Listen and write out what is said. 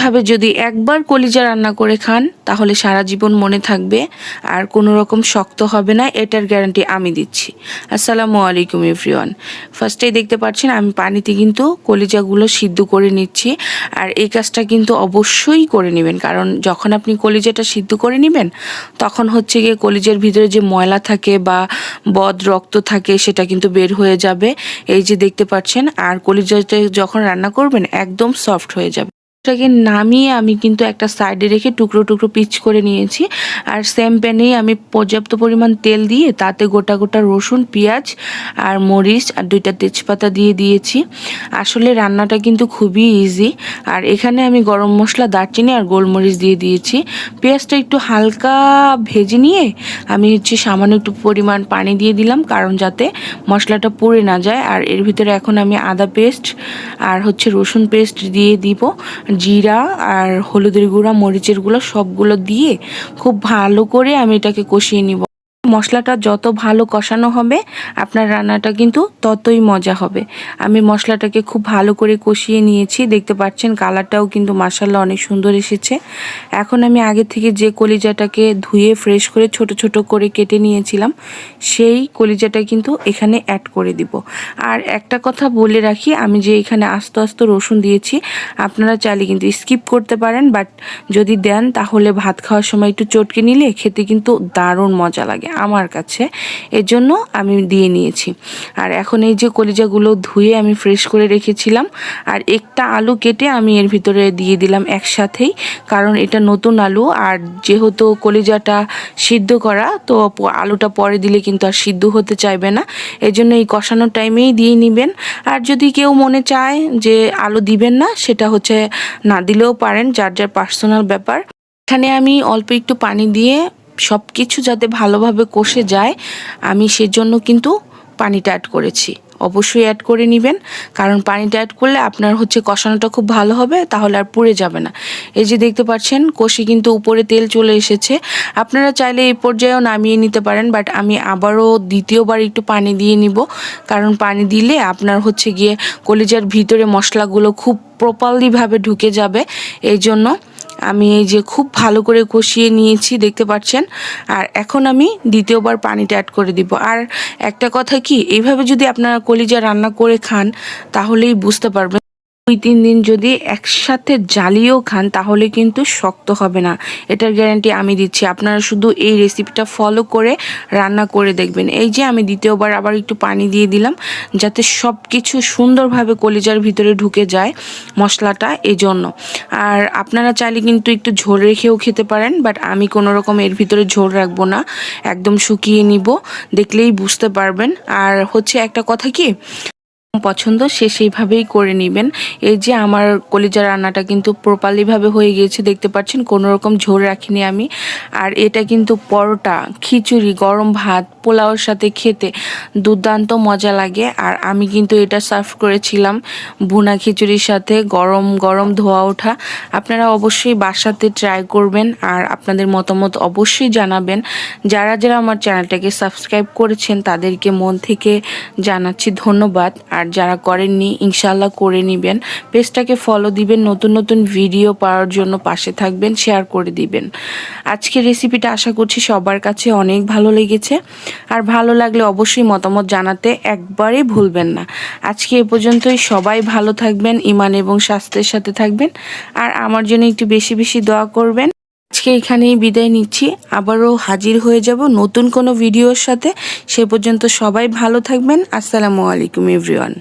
এইভাবে যদি একবার কলিজা রান্না করে খান, তাহলে সারা জীবন মনে থাকবে আর কোনো রকম শক্ত হবে না, এটার গ্যারান্টি আমি দিচ্ছি। আসসালামু আলাইকুম এভরিওয়ান ফার্স্টেই দেখতে পাচ্ছেন, আমি পানিতে কিন্তু কলিজাগুলো সিদ্ধ করে নিচ্ছি আর এই কাজটা কিন্তু অবশ্যই করে নেবেন। কারণ যখন আপনি কলিজাটা সিদ্ধ করে নেবেন, তখন হচ্ছে গিয়ে কলিজার ভিতরে যে ময়লা থাকে বা বদ রক্ত থাকে, সেটা কিন্তু বের হয়ে যাবে। এই যে দেখতে পাচ্ছেন, আর কলিজাটা যখন রান্না করবেন, একদম সফট হয়ে যাবে। এটাকে নামিয়ে আমি কিন্তু একটা সাইডে রেখে টুকরো টুকরো পিচ করে নিয়েছি। আর সেম প্যানেই আমি পর্যাপ্ত পরিমাণ তেল দিয়ে তাতে গোটা গোটা রসুন, পেঁয়াজ আর মরিচ আর দুইটা তেজপাতা দিয়ে দিয়েছি। আসলে রান্নাটা কিন্তু খুবই ইজি আর এখানে আমি গরম মশলা, দারচিনি আর গোলমরিচ দিয়ে দিয়েছি। পেঁয়াজটা একটু হালকা ভেজে নিয়ে আমি হচ্ছে সামান্য একটু পরিমাণ পানি দিয়ে দিলাম কারণ যাতে মশলাটা পুড়ে না যায়। আর এর ভিতরে এখন আমি আদা পেস্ট আর হচ্ছে রসুন পেস্ট দিয়ে দিব। জিরা আর হলুদের গুঁড়া, মরিচের গুঁড়া সবগুলো দিয়ে খুব ভালো করে আমি এটাকে কষিয়ে নিব। মশলাটা যত ভালো কষানো হবে, আপনার রান্নাটা কিন্তু ততই মজা হবে। আমি মশলাটাকে খুব ভালো করে কষিয়ে নিয়েছি। দেখতে পাচ্ছেন কালারটাও কিন্তু মাসাল্লা অনেক সুন্দর এসেছে। এখন আমি আগে থেকে যে কলিজাটাকে ধুয়ে ফ্রেশ করে ছোট ছোট করে কেটে নিয়েছিলাম, সেই কলিজাটা কিন্তু এখানে অ্যাড করে দিব। আর একটা কথা বলে রাখি, আমি যে এখানে আস্তে আস্তে রসুন দিয়েছি, আপনারা চাইলে কিন্তু স্কিপ করতে পারেন বাট যদি দেন তাহলে ভাত খাওয়ার সময় একটু চটকে নিলে খেতে কিন্তু দারুণ মজা লাগে। আমার কাছে। এর জন্য আমি দিয়ে নিয়েছি। আর এখন এই যে কলিজাগুলো ধুয়ে আমি ফ্রেশ করে রেখেছিলাম, আর একটা আলু কেটে আমি এর ভিতরে দিয়ে দিলাম একসাথেই, কারণ এটা নতুন আলু, আর যেহেতু কলিজাটা সিদ্ধ করা, তো আলুটা পরে দিলে কিন্তু আর সিদ্ধ হতে চাইবে না। এই জন্য এই কষানোর টাইমেই দিয়ে নেবেন। আর যদি কেউ মনে চায় যে আলু দিবেন না, সেটা হচ্ছে না দিলেও পারেন, যার যার পার্সোনাল ব্যাপার। এখানে আমি অল্প একটু পানি দিয়ে সব কিছু যাতে ভালোভাবে কষে যায়, আমি সেজন্য কিন্তু পানিটা অ্যাড করেছি। অবশ্যই অ্যাড করে নেবেন, কারণ পানিটা অ্যাড করলে আপনার হচ্ছে কষানোটা খুব ভালো হবে, তাহলে আর পুড়ে যাবে না। এই যে দেখতে পাচ্ছেন, কষি কিন্তু উপরে তেল চলে এসেছে। আপনারা চাইলে এই পর্যায়েও নামিয়ে নিতে পারেন বাট আমি আবারও দ্বিতীয়বার একটু পানি দিয়ে নিব। কারণ পানি দিলে আপনার হচ্ছে গিয়ে কলিজার ভিতরে মশলাগুলো খুব প্রপারলিভাবে ঢুকে যাবে, এই জন্য আমি এই যে খুব ভালো করে কষিয়ে নিয়েছি, দেখতে পাচ্ছেন? আর এখন আমি দ্বিতীয়বার পানিটা অ্যাড করে দিব। আর একটা কথা কি, এইভাবে যদি আপনারা কলিজা রান্না করে খান, তাহলেই বুঝতে পারবেন দুই তিন দিন যদি একসাথে জ্বালিয়েও খান, তাহলে কিন্তু শক্ত হবে না। এটার গ্যারান্টি আমি দিচ্ছি। আপনারা শুধু এই রেসিপিটা ফলো করে রান্না করে দেখবেন। এই যে আমি দ্বিতীয়বার আবার একটু পানি দিয়ে দিলাম, যাতে সব কিছু সুন্দরভাবে কলিজার ভিতরে ঢুকে যায় মশলাটা এই জন্য আর আপনারা চাইলে কিন্তু একটু ঝোল রেখেও খেতে পারেন বাট আমি কোনো রকম এর ভিতরে ঝোল রাখব না। একদম শুকিয়ে নিব, দেখলেই বুঝতে পারবেন। আর হচ্ছে একটা কথা কি? পছন্দ, সে সেইভাবেই করে নেবেন। এই যে আমার কলিজা রান্নাটা কিন্তু প্রপারলিভাবে হয়ে গিয়েছে, দেখতে পাচ্ছেন, কোনো রকম ঝোল রাখিনি আমি। আর এটা কিন্তু পরোটা, খিচুড়ি, গরম ভাত, পোলাওর সাথে খেতে দুর্দান্ত মজা লাগে। আর আমি কিন্তু এটা সার্ভ করেছিলাম ভুনা খিচুড়ির সাথে, গরম গরম ধোয়া ওঠা। আপনারা অবশ্যই বাসাতে ট্রাই করবেন আর আপনাদের মতামত অবশ্যই জানাবেন। যারা যারা আমার চ্যানেলটাকে সাবস্ক্রাইব করেছেন, তাদেরকে মন থেকে জানাচ্ছি ধন্যবাদ। আর যারা করেননি ইনশাল্লাহ করে নেবেন। পেজটাকে ফলো দিবেন, নতুন নতুন ভিডিও পাওয়ার জন্য পাশে থাকবেন শেয়ার করে দিবেন। আজকের রেসিপিটা আশা করছি সবার কাছে অনেক ভালো লেগেছে। আর ভালো লাগলে অবশ্যই মতামত জানাতে একবারেই ভুলবেন না। আজকে এ পর্যন্তই, সবাই ভালো থাকবেন ইমান এবং স্বাস্থ্যের সাথে থাকবেন। আর আমার জন্য একটু বেশি বেশি দোয়া করবেন। আজকে এখানেই বিদায় নিচ্ছি। আবারও হাজির হয়ে যাব নতুন কোনো ভিডিওর সাথে। সে পর্যন্ত সবাই ভালো থাকবেন। আসসালামু আলাইকুম এভরিওয়ান